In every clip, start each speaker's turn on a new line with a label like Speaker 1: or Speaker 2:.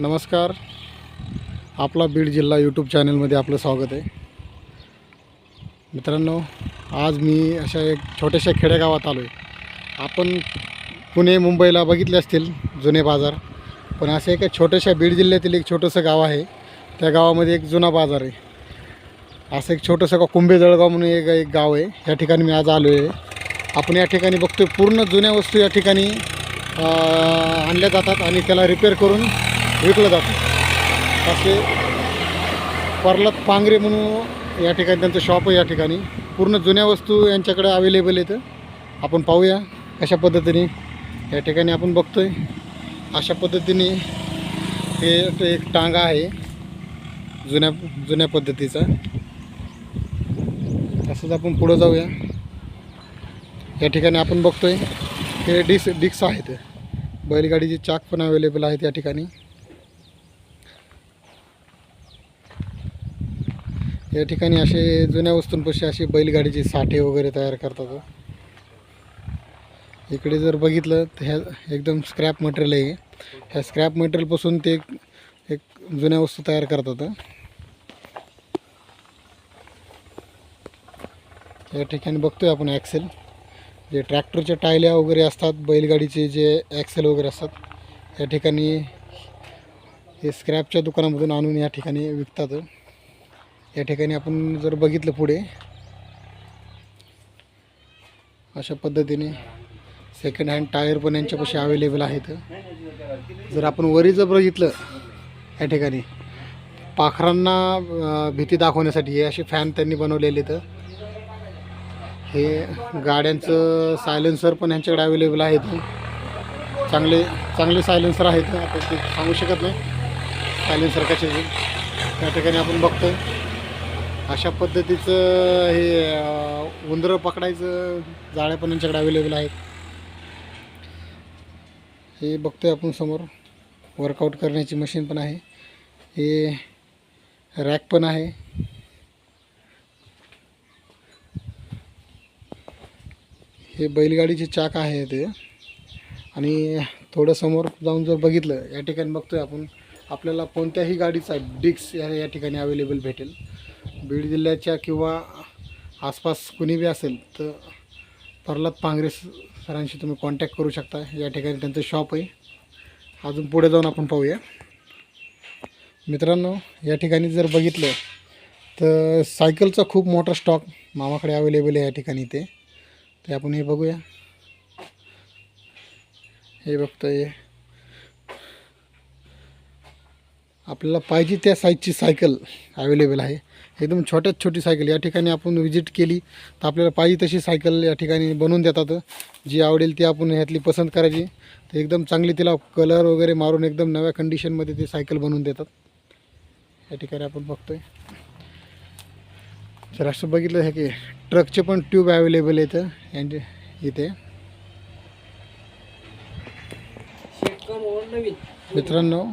Speaker 1: नमस्कार. आपला बीड जिल्हा यूट्यूब चॅनलमध्ये आपलं स्वागत आहे. मित्रांनो आज मी अशा एक छोट्याशा खेडेगावात आलो आहे आपण पुणे मुंबईला बघितले असतील जुने बाजार पण असं एका छोट्याशा बीड जिल्ह्यातील एक छोटंसं गाव आहे. त्या गावामध्ये एक जुना बाजार आहे. असं एक छोटंसं गाव कुंभे जळगाव म्हणून एक एक गाव आहे. या ठिकाणी मी आज आलो आहे आपण या ठिकाणी बघतो पूर्ण जुन्या वस्तू या ठिकाणी आणल्या जातात आणि त्याला रिपेअर करून विकलं जातं. असे परलात पांगरे म्हणून या ठिकाणी त्यांचं शॉप आहे या ठिकाणी. पूर्ण जुन्या वस्तू यांच्याकडे अवेलेबल आहेत. आपण पाहूया कशा पद्धतीने या ठिकाणी आपण बघतोय. अशा पद्धतीने हे ते एक टांगा आहे जुन्या जुन्या पद्धतीचा. तसंच आपण पुढं जाऊया. या ठिकाणी आपण बघतोय हे डिक्स डिक्स आहेत. बैलगाडीचे चाक पण अवेलेबल आहेत या ठिकाणी. या ठिकाणी असे जुन्या वस्तूंपाशी असे बैलगाडीचे साठे वगैरे तयार करतात. इकडे जर बघितलं तर ह्या एकदम स्क्रॅप मटेरियल आहे. ह्या स्क्रॅप मटेरियलपासून ते एक जुन्या वस्तू तयार करतात. या ठिकाणी बघतोय आपण ॲक्सेल जे ट्रॅक्टरच्या टायल्या वगैरे असतात बैलगाडीचे जे ॲक्सेल वगैरे असतात या ठिकाणी हे स्क्रॅपच्या दुकानामधून आणून या ठिकाणी विकतात. या ठिकाणी आपण जर बघितलं पुढे अशा पद्धतीने सेकंड हँड टायर पण यांच्यापाशी अवेलेबल आहेत. जर आपण वरी जर बघितलं या ठिकाणी पाखरांना भीती दाखवण्यासाठी हे असे फॅन त्यांनी बनवलेले तर हे गाड्यांचं सायलेन्सर पण यांच्याकडे अवेलेबल आहेत. चांगले चांगले सायलेन्सर आहेत. आपण ते सांगू शकत नाही. सायलेन्सर कशाचे? त्या ठिकाणी आपण बघतोय. अशा पद्धतीचं हे उंदरं पकडायचं जाळ्या पण यांच्याकडे अवेलेबल आहेत. हे बघतोय आपण समोर. वर्कआउट करण्याची मशीन पण आहे. हे रॅक पण आहे. हे बैलगाडीचे चाक आहे ते. आणि थोडं समोर जाऊन जर बघितलं या ठिकाणी बघतोय आपण आपल्याला कोणत्याही गाडीचा डिक्स या या ठिकाणी अवेलेबल भेटेल. बीड जिल्ह्याच्या किंवा आसपास कुणी बी असेल तर प्रल्हाद पांगरे सरांशी तुम्ही कॉन्टॅक्ट करू शकता. या ठिकाणी त्यांचं शॉप आहे. अजून पुढे जाऊन आपण पाहूया. मित्रांनो या ठिकाणी जर बघितलं तर सायकलचा खूप मोठा स्टॉक मामाकडे अवेलेबल आहे या ठिकाणी ते ते आपण हे बघूया. हे बघतोय. आपल्याला पाहिजे त्या साईजची सायकल अवेलेबल आहे. एकदम छोट्यात छोटी सायकल या ठिकाणी आपण विजिट केली तर आपल्याला पाहिजे तशी सायकल या ठिकाणी बनवून देतात. जी आवडेल ती आपण ह्यातली पसंत करायची. तर एकदम चांगली तिला कलर वगैरे मारून एकदम नव्या कंडिशनमध्ये ती सायकल बनवून देतात. या ठिकाणी आपण बघतोय. जर असं बघितलं आहे की ट्रकचे पण ट्यूब अवेलेबल आहेत यांचे इथे. मित्रांनो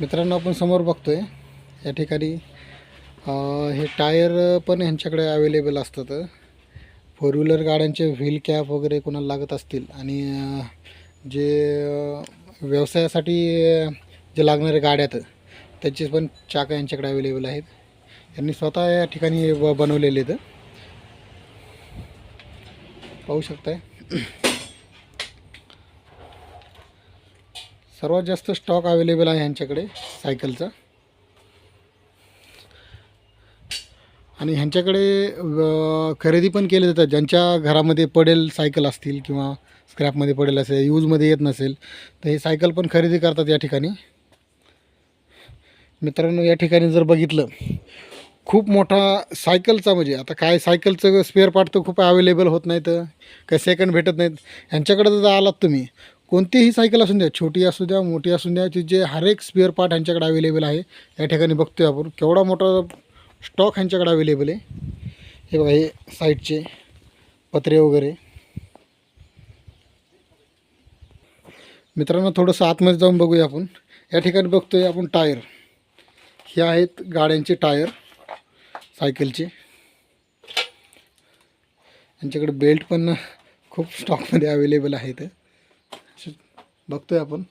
Speaker 1: मित्रांनो आपण समोर बघतोय या ठिकाणी हे टायर पण ह्यांच्याकडे अवेलेबल असतात. फोर व्हीलर गाड्यांचे व्हील कॅप वगैरे कोणाला लागत असतील आणि जे व्यवसायासाठी जे लागणारे गाड्यात त्याची पण चाकं यांच्याकडे अवेलेबल आहेत. यांनी स्वतः या ठिकाणी ब बनवलेले आहेत. पाहू शकताय. सर्वात जास्त स्टॉक अवेलेबल आहे ह्यांच्याकडे सायकलचा आणि ह्यांच्याकडे खरेदी पण केले जातात. ज्यांच्या घरामध्ये पडेल सायकल असतील किंवा स्क्रॅपमध्ये पडेल असेल यूजमध्ये येत नसेल तर हे सायकल पण खरेदी करतात या ठिकाणी. मित्रांनो या ठिकाणी जर बघितलं खूप मोठा सायकलचा म्हणजे आता काय सायकलचं स्पेअर पार्ट तर खूप अवेलेबल होत नाहीत काही सेकंड भेटत नाहीत. ह्यांच्याकडे जर आलात तुम्ही कोणतीही सायकल असू द्या छोटी असू द्या मोठी असू द्या जे हर एक स्पेअर पार्ट ह्यांच्याकडे अवेलेबल आहे या ठिकाणी बघतोय आपण. केवढा मोठा स्टॉक ह्यांच्याकडे अवेलेबल आहे. हे बघा हे साईडचे पत्रे वगैरे. मित्रांनो थोडंसं आतमध्ये जाऊन बघूया आपण. या ठिकाणी बघतोय आपण टायर. हे आहेत गाड्यांचे टायर सायकलचे. यांच्याकडे बेल्ट पण खूप स्टॉकमध्ये अवेलेबल आहेत. बघतोय आपण.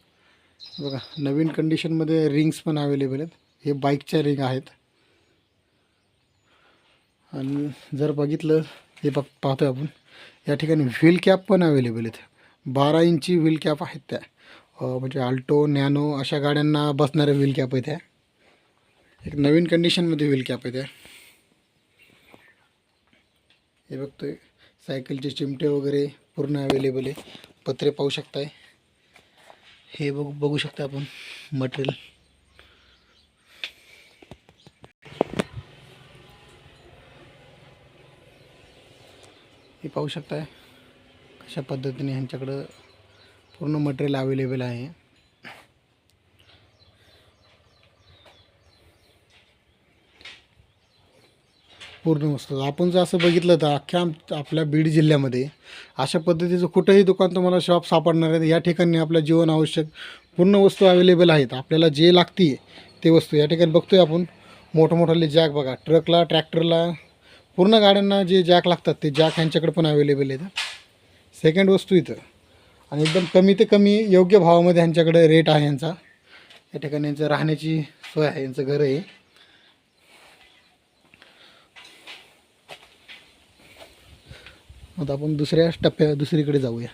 Speaker 1: बघा नवीन कंडिशनमध्ये रिंग्स पण अवेलेबल आहेत. हे बाईकच्या रिंग आहेत. आणि जर बघितलं हे बघ पाहतोय आपण. या ठिकाणी व्हील कॅप पण अवेलेबल आहेत. बारा इंची व्हील कॅप आहेत त्या. म्हणजे आल्टो नॅनो अशा गाड्यांना बसणाऱ्या व्हील कॅप आहेत त्या. एक नवीन कंडिशनमध्ये व्हील कॅप आहे त्या. हे बघतोय. सायकलचे चिमटे वगैरे पूर्ण अवेलेबल आहे. पत्रे पाहू शकताय. हे बघ बघू शकता आपण मटेरियल हे पाहू शकताय कशा पद्धतीने ह्यांच्याकडं पूर्ण मटेरियल अवेलेबल आहे. पूर्ण वस्तू आपण जर असं बघितलं तर अख्ख्या आपल्या बीड जिल्ह्यामध्ये अशा पद्धतीचं कुठंही दुकान तुम्हाला शॉप सापडणार आहे या ठिकाणी आपल्या जीवन आवश्यक पूर्ण वस्तू अवेलेबल आहेत. आपल्याला जे लागते ते वस्तू. या ठिकाणी बघतोय आपण मोठमोठाले जॅक बघा. ट्रकला ट्रॅक्टरला पूर्ण गाड्यांना जे जॅक लागतात ते जॅक ह्यांच्याकडे पण अवेलेबल आहेत. सेकंड वस्तू इथं. आणि एकदम कमी ते कमी योग्य भावामध्ये ह्यांच्याकडे रेट आहे यांचा. या ठिकाणी यांचं राहण्याची सोय आहे यांचं घर आहे. आता आपण दुसऱ्या टप्प्या दुसरीकडे जाऊया.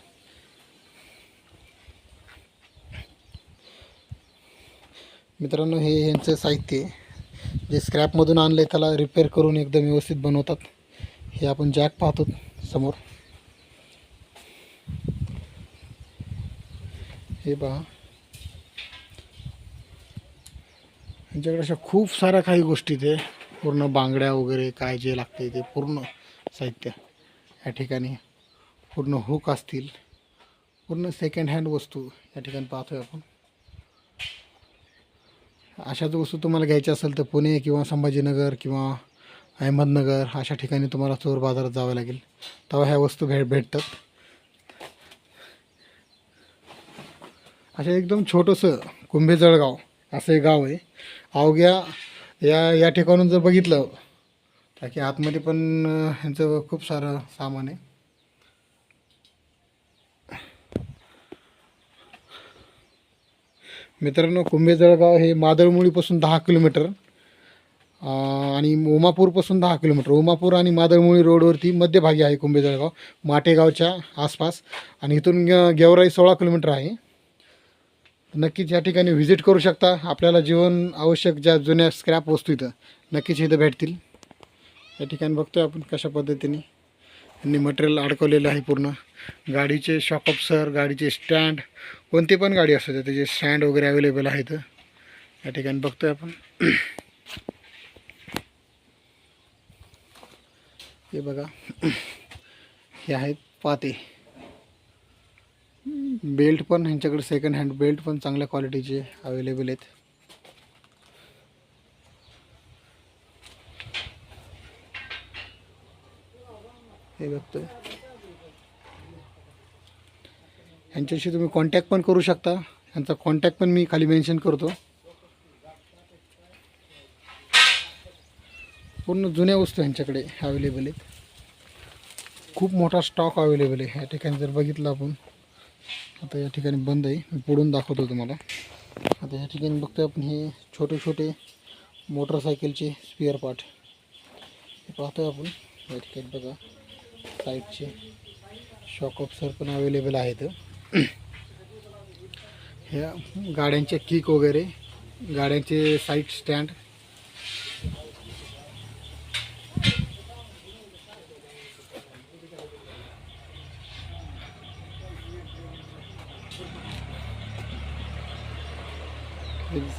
Speaker 1: मित्रांनो हे यांचं साहित्य जे स्क्रॅपमधून आणलं आहे त्याला रिपेअर करून एकदम व्यवस्थित बनवतात. हे आपण जॅक पाहतो समोर. हे पहा. यांच्याकडे अशा खूप साऱ्या काही गोष्टी ते पूर्ण बांगड्या वगैरे काय जे लागते ते पूर्ण साहित्य. या ठिकाणी पूर्ण हुक असतील. पूर्ण सेकंड हँड वस्तू या ठिकाणी पाहतोय आपण. अशाच वस्तू तुम्हाला घ्यायच्या असेल तर पुणे किंवा संभाजीनगर किंवा अहमदनगर अशा ठिकाणी तुम्हाला चोर बाजारात जावं लागेल. तेव्हा ह्या वस्तू भेट भेटतात. अशा एकदम छोटंसं कुंभे जळगाव असं एक गाव आहे. अवघ्या या या ठिकाणून जर बघितलं बाकी की आतमध्ये पण ह्यांचं खूप सारं सामान आहे. मित्रांनो कुंभे जळगाव हे मादळमुळीपासून दहा किलोमीटर आणि उमापूरपासून दहा किलोमीटर. उमापूर आणि मादळमुळी रोडवरती मध्यभागी आहे कुंभे जळगाव माटेगावच्या आसपास. आणि इथून गेवराई सोळा किलोमीटर आहे. नक्कीच या ठिकाणी व्हिजिट करू शकता. आपल्याला जीवन आवश्यक ज्या जुन्या स्क्रॅप वस्तू इथं नक्कीच इथं भेटतील. या ठिकाणी बघतोय आपण कशा पद्धतीने. यांनी मटेरियल अडकवलेलं आहे पूर्ण. गाडीचे शॉकअपसर गाडीचे स्टँड कोणती पण गाडी असू त्याचे स्टँड वगैरे अवेलेबल आहेत. या ठिकाणी बघतोय आपण. हे बघा. हे आहेत पाते. बेल्ट पण ह्यांच्याकडे सेकंड हँड बेल्ट पण चांगल्या क्वालिटीचे अवेलेबल आहेत. हे बघतोय ह्यांच्याशी तुम्ही कॉन्टॅक्ट पण करू शकता. ह्यांचा कॉन्टॅक्ट पण मी खाली मेन्शन करतो. पूर्ण जुन्या वस्तू ह्यांच्याकडे अवेलेबल आहेत. खूप मोठा स्टॉक अवेलेबल आहे. ह्या ठिकाणी जर बघितलं आपण आता या ठिकाणी बंद आहे. मी पुढून दाखवतो तुम्हाला. आता या ठिकाणी बघतोय आपण हे छोटे छोटे मोटरसायकलचे स्पिअर पार्ट हे पाहतोय आपण. या ठिकाणी बघा. साईडचे शॉक ऑप्सर पण अवेलेबल आहेत. ह्या गाड्यांचे किक वगैरे गाड्यांचे साईड स्टँड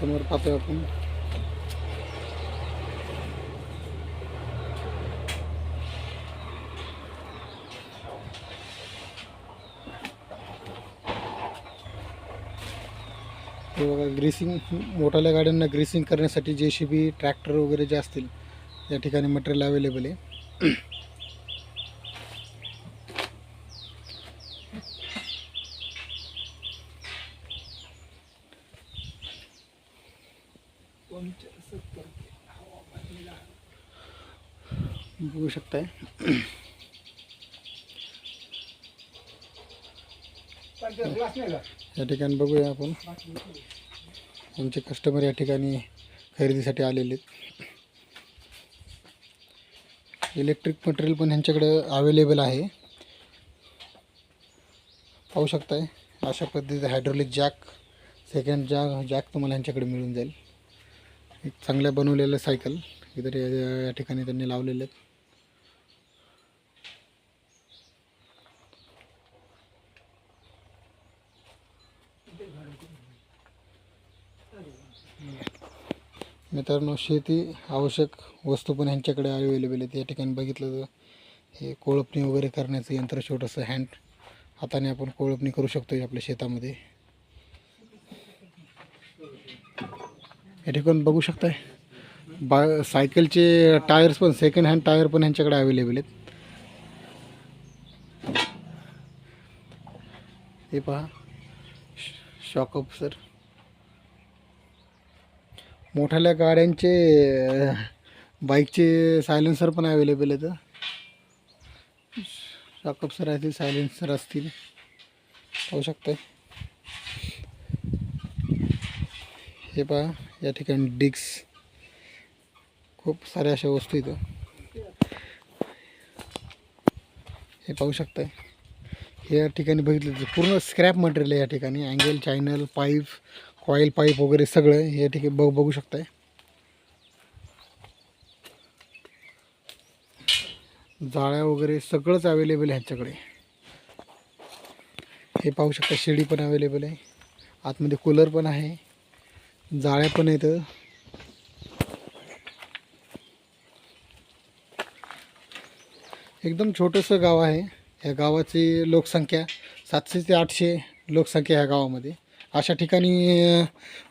Speaker 1: समोर पाहतोय आपण. हे बघा ग्रीसिंग मोठाल्या गाड्यांना ग्रीसिंग करण्यासाठी जे सी बी ट्रॅक्टर वगैरे जे असतील या ठिकाणी मटेरियल अवेलेबल आहे. बघू शकताय. या ठिकाणी बघूया आपण. आमचे कस्टमर या ठिकाणी खरेदीसाठी आलेले आहेत. इलेक्ट्रिक मटेरियल पण ह्यांच्याकडं अवेलेबल आहे. पाहू शकताय अशा पद्धतीचं hydraulic jack second jack jack तुम्हाला ह्यांच्याकडे मिळून जाईल. एक चांगल्या बनवलेलं सायकल इतर या ठिकाणी त्यांनी लावलेले आहेत. मित्रांनो शेती आवश्यक वस्तू पण ह्यांच्याकडे अवेलेबल आहेत. या ठिकाणी बघितलं तर हे कोळपणी वगैरे करण्याचं यंत्र छोटंसं हँड हाताने आपण कोळपणी करू शकतो आपल्या शेतामध्ये. या ठिकाणी बघू शकताय बा सायकलचे टायर्स पण सेकंड हँड टायर पण ह्यांच्याकडे अवेलेबल आहेत. हे पहा शॉकअप सर मोठ्याल्या गाड्यांचे बाईकचे सायलेन्सर पण अवेलेबल आहेत. शॉकअप सर असतील सायलेन्सर असतील. पाहू शकताय. हे पहा या ठिकाणी डिक्स खूप साऱ्या अशा वस्तू इथं. हे पाहू शकताय. हे या ठिकाणी बघितलं तर पूर्ण स्क्रॅप मटेरियल आहे या ठिकाणी. Angle channel pipe coil pipe वगैरे सगळं या ठिकाणी बघ बघू शकताय. जाळ्या वगैरे सगळंच अवेलेबल आहे ह्यांच्याकडे. हे पाहू शकता शिडी पण अवेलेबल आहे. आतमध्ये कूलर पण आहे. जाळ्या पण आहेत. एकदम छोटंसं गाव आहे. या गावाची लोकसंख्या सातशे ते आठशे लोकसंख्या ह्या गावामध्ये. अशा ठिकाणी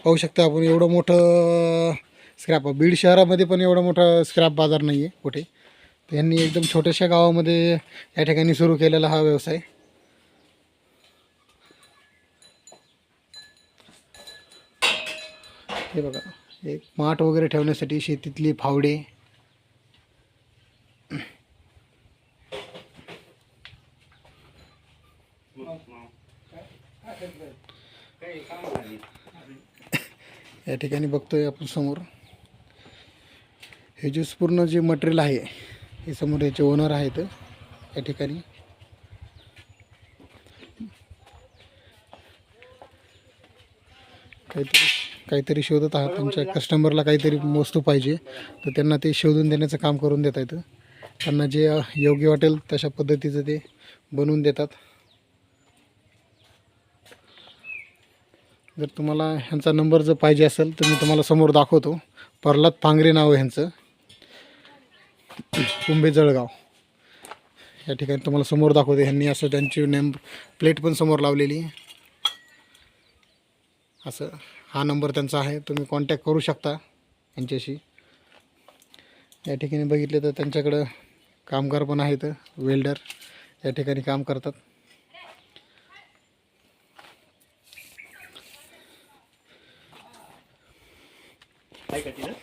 Speaker 1: पाहू शकता आपण एवढं मोठं स्क्रॅप बीड शहरामध्ये पण एवढं मोठं स्क्रॅप बाजार नाही आहे कुठे. तर यांनी एकदम छोट्याशा गावामध्ये या ठिकाणी सुरू केलेला हा व्यवसाय. हे बघा एक माठ वगैरे ठेवण्यासाठी शेतीतली फावडे या ठिकाणी बघतोय आपण समोर. हे जे पूर्ण जे मटेरियल आहे हे समोर याचे ओनर आहेत या ठिकाणी. काहीतरी काहीतरी शोधत आहात तुमच्या कस्टमरला काहीतरी वस्तू पाहिजे तर त्यांना ते शोधून देण्याचं काम करून देता येतं त्यांना जे योग्य वाटेल तशा पद्धतीचं ते बनवून देतात. जर तुम्हाला ह्यांचा नंबर जर पाहिजे असेल तर मी तुम्हाला समोर दाखवतो. प्रल्हाद पांगरे नाव आहे ह्यांचं. कुंभे जळगाव. या ठिकाणी तुम्हाला समोर दाखवतो ह्यांनी असं त्यांची नेम प्लेट पण समोर लावलेली आहे. असं हा नंबर त्यांचा आहे. तुम्ही कॉन्टॅक्ट करू शकता यांच्याशी या ठिकाणी बघितले तर त्यांच्याकडं कामगार पण आहेत वेल्डर या ठिकाणी काम करतात.
Speaker 2: काय करते